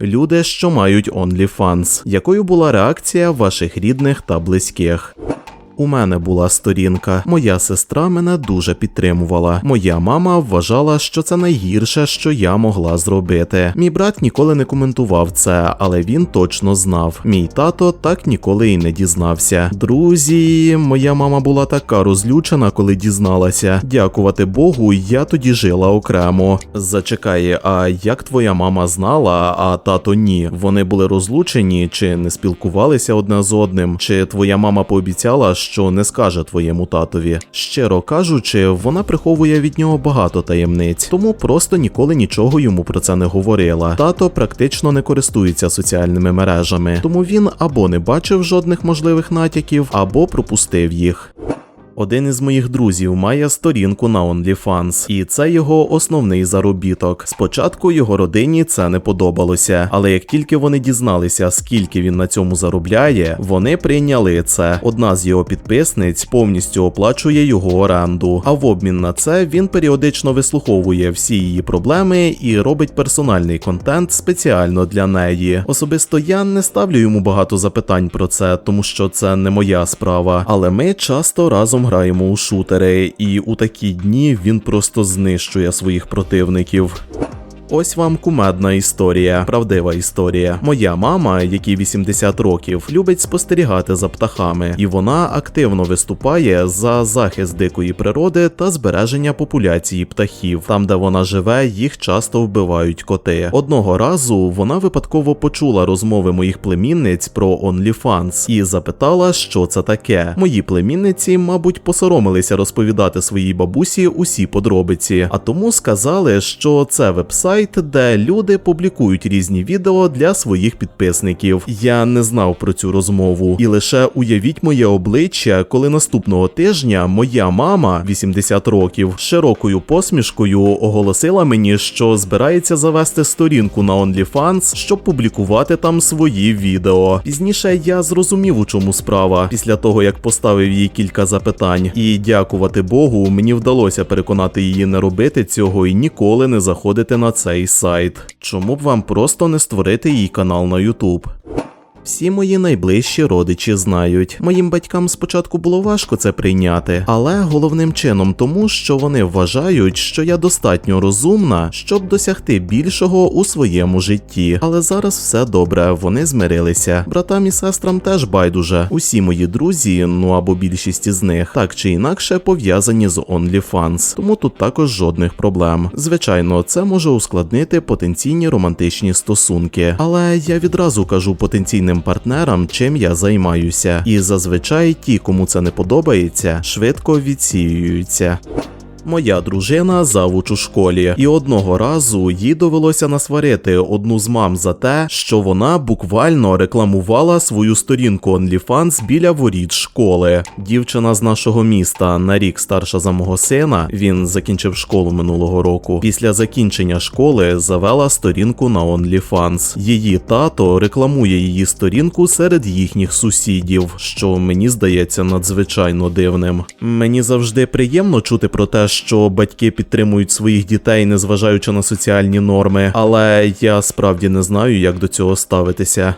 Люди, що мають OnlyFans. Якою була реакція ваших рідних та близьких? У мене була сторінка. Моя сестра мене дуже підтримувала. Моя мама вважала, що це найгірше, що я могла зробити. Мій брат ніколи не коментував це, але він точно знав. Мій тато так ніколи і не дізнався. Друзі, моя мама була така розлючена, коли дізналася. Дякувати Богу, я тоді жила окремо. Зачекай, а як твоя мама знала, а тато ні? Вони були розлучені чи не спілкувалися одне з одним? Чи твоя мама пообіцяла, що не скаже твоєму татові? Щиро кажучи, вона приховує від нього багато таємниць, тому просто ніколи нічого йому про це не говорила. Тато практично не користується соціальними мережами, тому він або не бачив жодних можливих натяків, або пропустив їх. Один із моїх друзів має сторінку на OnlyFans, і це його основний заробіток. Спочатку його родині це не подобалося, але як тільки вони дізналися, скільки він на цьому заробляє, вони прийняли це. Одна з його підписниць повністю оплачує його оренду. А в обмін на це він періодично вислуховує всі її проблеми і робить персональний контент спеціально для неї. Особисто я не ставлю йому багато запитань про це, тому що це не моя справа. Але ми часто разом граємо у шутери, і у такі дні він просто знищує своїх противників. Ось вам кумедна історія, правдива історія. Моя мама, якій 80 років, любить спостерігати за птахами, і вона активно виступає за захист дикої природи та збереження популяції птахів. Там, де вона живе, їх часто вбивають коти. Одного разу вона випадково почула розмови моїх племінниць про OnlyFans і запитала, що це таке. Мої племінниці, мабуть, посоромилися розповідати своїй бабусі усі подробиці, а тому сказали, що це вебсайт сайт, де люди публікують різні відео для своїх підписників. Я не знав про цю розмову, і лише уявіть моє обличчя, коли наступного тижня моя мама, 80 років, широкою посмішкою оголосила мені, що збирається завести сторінку на OnlyFans, щоб публікувати там свої відео. Пізніше я зрозумів, у чому справа, після того як поставив їй кілька запитань, і дякувати Богу, мені вдалося переконати її не робити цього і ніколи не заходити на цей сайт. Чому б вам просто не створити їй канал на YouTube? Всі мої найближчі родичі знають. Моїм батькам спочатку було важко це прийняти, але головним чином тому, що вони вважають, що я достатньо розумна, щоб досягти більшого у своєму житті. Але зараз все добре, вони змирилися. Братам і сестрам теж байдуже. Усі мої друзі, ну або більшість із них, так чи інакше пов'язані з OnlyFans, тому тут також жодних проблем. Звичайно, це може ускладнити потенційні романтичні стосунки, але я відразу кажу потенційним партнерам, чим я займаюся, і зазвичай ті, кому це не подобається, швидко відсіюються. Моя дружина завуч у школі, і одного разу їй довелося насварити одну з мам за те, що вона буквально рекламувала свою сторінку OnlyFans біля воріт школи. Дівчина з нашого міста на рік старша за мого сина. Він закінчив школу минулого року. Після закінчення школи завела сторінку на OnlyFans. Її тато рекламує її сторінку серед їхніх сусідів, що мені здається надзвичайно дивним. Мені завжди приємно чути про те, що батьки підтримують своїх дітей, незважаючи на соціальні норми, але я справді не знаю, як до цього ставитися.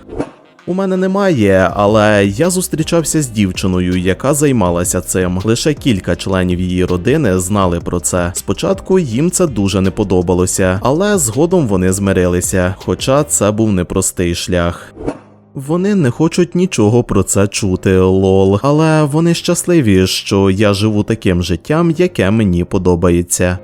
У мене немає, але я зустрічався з дівчиною, яка займалася цим. Лише кілька членів її родини знали про це. Спочатку їм це дуже не подобалося, але згодом вони змирилися, хоча це був непростий шлях. Вони не хочуть нічого про це чути, лол, але вони щасливі, що я живу таким життям, яке мені подобається.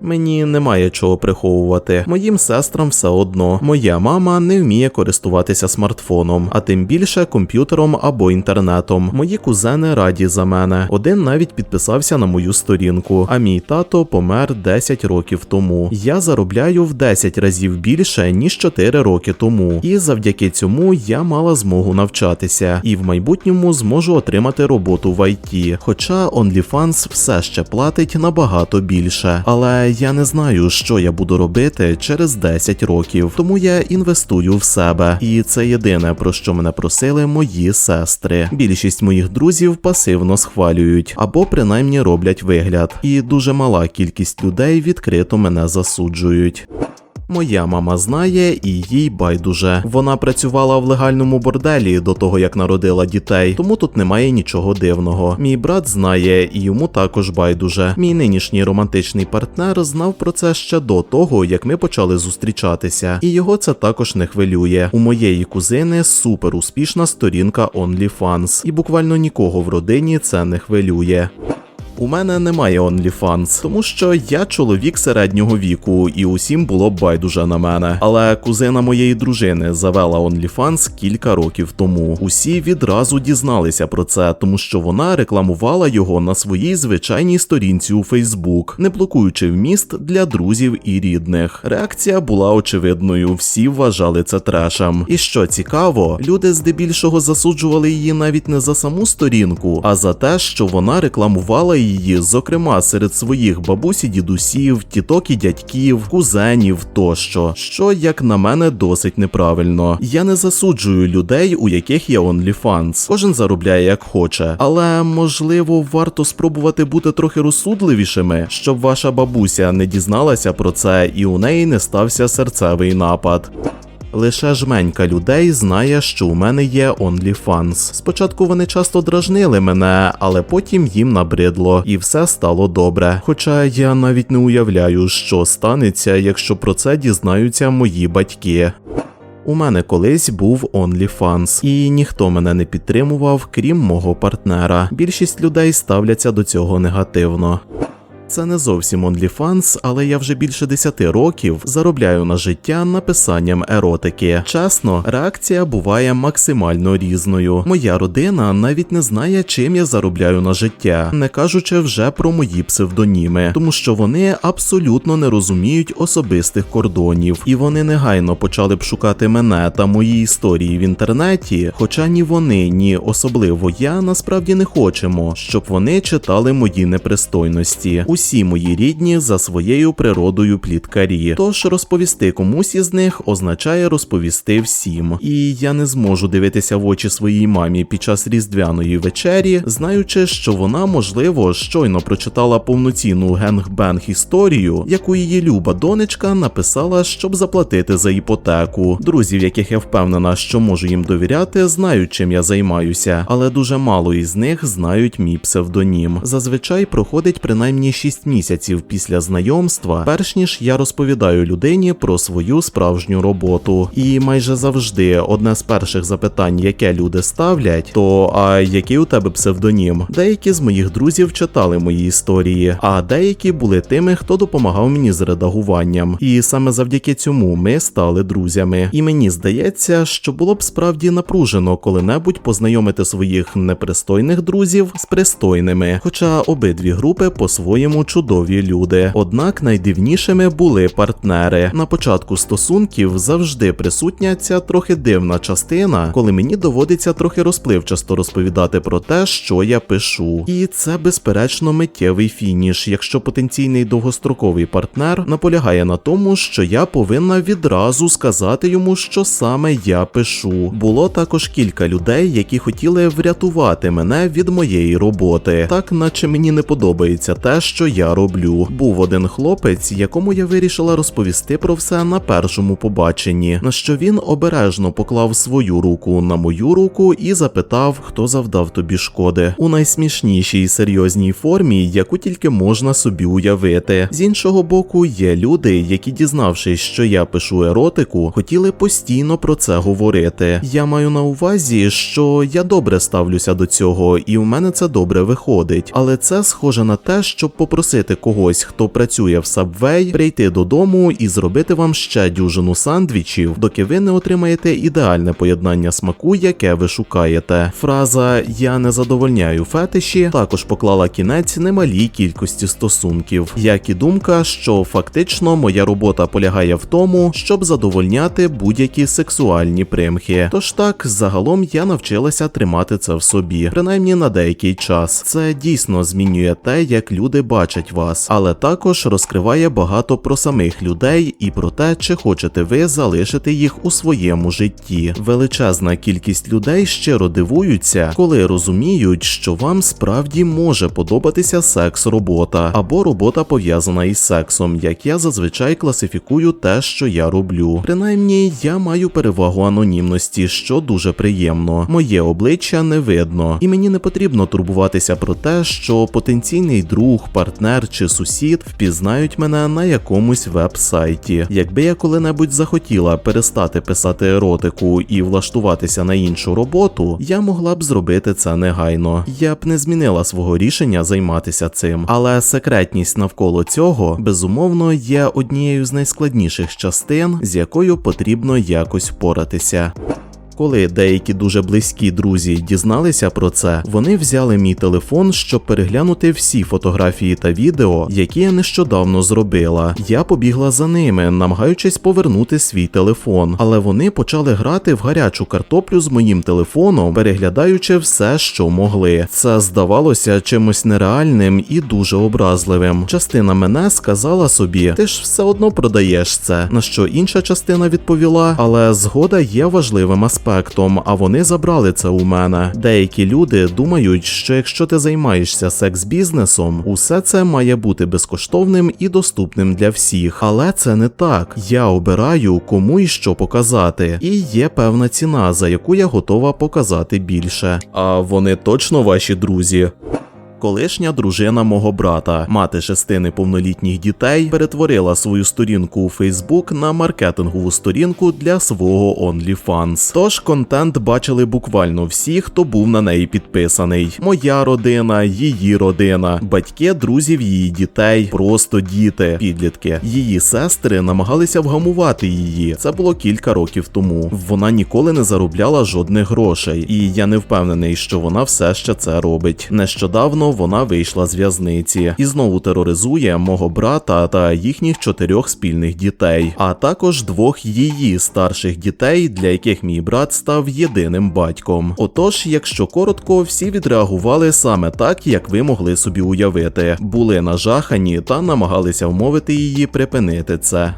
Мені немає чого приховувати. Моїм сестрам все одно. Моя мама не вміє користуватися смартфоном, а тим більше комп'ютером або інтернетом. Мої кузени раді за мене. Один навіть підписався на мою сторінку, а мій тато помер 10 років тому. Я заробляю в 10 разів більше ніж 4 роки тому, і завдяки цьому я мала змогу навчатися і в майбутньому зможу отримати роботу в IT. Хоча OnlyFans все ще платить набагато більше, але я не знаю, що я буду робити через 10 років, тому я інвестую в себе, і це єдине про що мене просили мої сестри. Більшість моїх друзів пасивно схвалюють або принаймні роблять вигляд, і дуже мала кількість людей відкрито мене засуджують. Моя мама знає і їй байдуже. Вона працювала в легальному борделі до того, як народила дітей, тому тут немає нічого дивного. Мій брат знає, і йому також байдуже. Мій нинішній романтичний партнер знав про це ще до того, як ми почали зустрічатися, і його це також не хвилює. У моєї кузини супер успішна сторінка OnlyFans, і буквально нікого в родині це не хвилює. У мене немає OnlyFans, тому що я чоловік середнього віку, і усім було байдуже на мене. Але кузина моєї дружини завела OnlyFans кілька років тому. Усі відразу дізналися про це, тому що вона рекламувала його на своїй звичайній сторінці у Facebook, не блокуючи вміст для друзів і рідних. Реакція була очевидною, всі вважали це трешем. І що цікаво, люди здебільшого засуджували її навіть не за саму сторінку, а за те, що вона рекламувала її, зокрема серед своїх бабусь і дідусів, тіток і дядьків, кузенів тощо, що, як на мене, досить неправильно. Я не засуджую людей, у яких є OnlyFans. Кожен заробляє як хоче, але можливо варто спробувати бути трохи розсудливішими, щоб ваша бабуся не дізналася про це і у неї не стався серцевий напад. Лише жменька людей знає, що у мене є OnlyFans. Спочатку вони часто дражнили мене, але потім їм набридло, і все стало добре. Хоча я навіть не уявляю, що станеться, якщо про це дізнаються мої батьки. У мене колись був OnlyFans, і ніхто мене не підтримував, крім мого партнера. Більшість людей ставляться до цього негативно. Це не зовсім OnlyFans, але я вже більше 10 років заробляю на життя написанням еротики. Чесно, реакція буває максимально різною. Моя родина навіть не знає, чим я заробляю на життя, не кажучи вже про мої псевдоніми, тому що вони абсолютно не розуміють особистих кордонів, і вони негайно почали б шукати мене та мої історії в інтернеті. Хоча ні вони, ні особливо я насправді не хочемо, щоб вони читали мої непристойності. Усі мої рідні за своєю природою пліткарі. Тож розповісти комусь із них означає розповісти всім. І я не зможу дивитися в очі своїй мамі під час різдвяної вечері, знаючи, що вона, можливо, щойно прочитала повноцінну генгбенг історію, яку її люба донечка написала, щоб заплатити за іпотеку. Друзів, яких я впевнена, що можу їм довіряти, знають, чим я займаюся, але дуже мало із них знають мій псевдонім. Зазвичай проходить принаймні 6 місяців після знайомства, перш ніж я розповідаю людині про свою справжню роботу. І майже завжди одне з перших запитань, яке люди ставлять, то а який у тебе псевдонім? Деякі з моїх друзів читали мої історії, а деякі були тими, хто допомагав мені з редагуванням. І саме завдяки цьому ми стали друзями. І мені здається, що було б справді напружено коли-небудь познайомити своїх непристойних друзів з пристойними, хоча обидві групи по-своєму чудові люди. Однак найдивнішими були партнери. На початку стосунків завжди присутня ця трохи дивна частина, коли мені доводиться трохи розпливчасто розповідати про те, що я пишу. І це безперечно миттєвий фініш, якщо потенційний довгостроковий партнер наполягає на тому, що я повинна відразу сказати йому, що саме я пишу. Було також кілька людей, які хотіли врятувати мене від моєї роботи, так наче мені не подобається те, що я роблю. Був один хлопець, якому я вирішила розповісти про все на першому побаченні, на що він обережно поклав свою руку на мою руку і запитав, хто завдав тобі шкоди у найсмішнішій серйозній формі, яку тільки можна собі уявити. З іншого боку, є люди, які, дізнавшись, що я пишу еротику, хотіли постійно про це говорити. Я маю на увазі, що я добре ставлюся до цього, і у мене це добре виходить, але це схоже на те, щоб попросити когось, хто працює в Subway, прийти додому і зробити вам ще дюжину сандвічів, доки ви не отримаєте ідеальне поєднання смаку, яке ви шукаєте. Фраза Я не задовольняю фетиші також поклала кінець немалій кількості стосунків, як і думка, що фактично моя робота полягає в тому, щоб задовольняти будь-які сексуальні примхи. Тож так, загалом я навчилася тримати це в собі, принаймні на деякий час. Це дійсно змінює те, як люди бачать бачать вас, але також розкриває багато про самих людей і про те, чи хочете ви залишити їх у своєму житті. Величезна кількість людей щиро дивуються, коли розуміють, що вам справді може подобатися секс-робота або робота пов'язана із сексом, як я зазвичай класифікую те, що я роблю. Принаймні, я маю перевагу анонімності, що дуже приємно. Моє обличчя не видно, і мені не потрібно турбуватися про те, що потенційний друг, партнер чи сусід впізнають мене на якомусь веб-сайті. Якби я коли-небудь захотіла перестати писати еротику і влаштуватися на іншу роботу, я могла б зробити це негайно. Я б не змінила свого рішення займатися цим, але секретність навколо цього безумовно є однією з найскладніших частин, з якою потрібно якось впоратися. Коли деякі дуже близькі друзі дізналися про це, вони взяли мій телефон, щоб переглянути всі фотографії та відео, які я нещодавно зробила. Я побігла за ними, намагаючись повернути свій телефон, але вони почали грати в гарячу картоплю з моїм телефоном, переглядаючи все, що могли. Це здавалося чимось нереальним і дуже образливим. Частина мене сказала собі: ти ж все одно продаєш це. На що інша частина відповіла, але згода є важливим аспектом, а вони забрали це у мене. Деякі люди думають, що якщо ти займаєшся секс-бізнесом, усе це має бути безкоштовним і доступним для всіх. Але це не так. Я обираю, кому і що показати, і є певна ціна, за яку я готова показати більше. А вони точно ваші друзі. Колишня дружина мого брата, мати шести неповнолітніх дітей, перетворила свою сторінку у Фейсбук на маркетингову сторінку для свого OnlyFans. Тож контент бачили буквально всі, хто був на неї підписаний: моя родина, її родина, батьки, друзів її дітей, просто діти, підлітки. Її сестри намагалися вгамувати її. Це було кілька років тому. Вона ніколи не заробляла жодних грошей, і я не впевнений, що вона все ще це робить. Вона вийшла з в'язниці і знову тероризує мого брата та їхніх чотирьох спільних дітей, а також двох її старших дітей, для яких мій брат став єдиним батьком. Отож, якщо коротко, всі відреагували саме так, як ви могли собі уявити, були нажахані та намагалися вмовити її припинити це.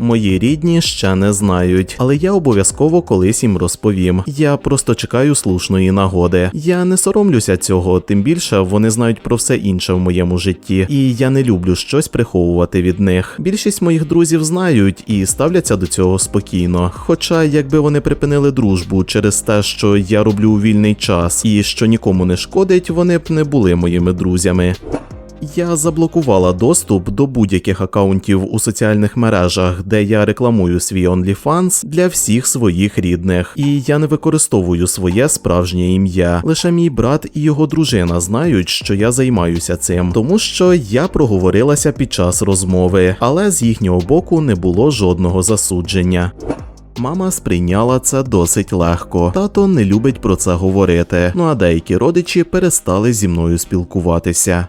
Мої рідні ще не знають, але я обов'язково колись їм розповім. Я просто чекаю слушної нагоди. Я не соромлюся цього, тим більше вони знають про все інше в моєму житті, і я не люблю щось приховувати від них. Більшість моїх друзів знають і ставляться до цього спокійно. Хоча, якби вони припинили дружбу через те, що я роблю у вільний час і що нікому не шкодить, вони б не були моїми друзями. Я заблокувала доступ до будь-яких акаунтів у соціальних мережах, де я рекламую свій OnlyFans для всіх своїх рідних, і я не використовую своє справжнє ім'я. Лише мій брат і його дружина знають, що я займаюся цим, тому що я проговорилася під час розмови, але з їхнього боку не було жодного засудження. Мама сприйняла це досить легко. Тато не любить про це говорити. Ну а деякі родичі перестали зі мною спілкуватися.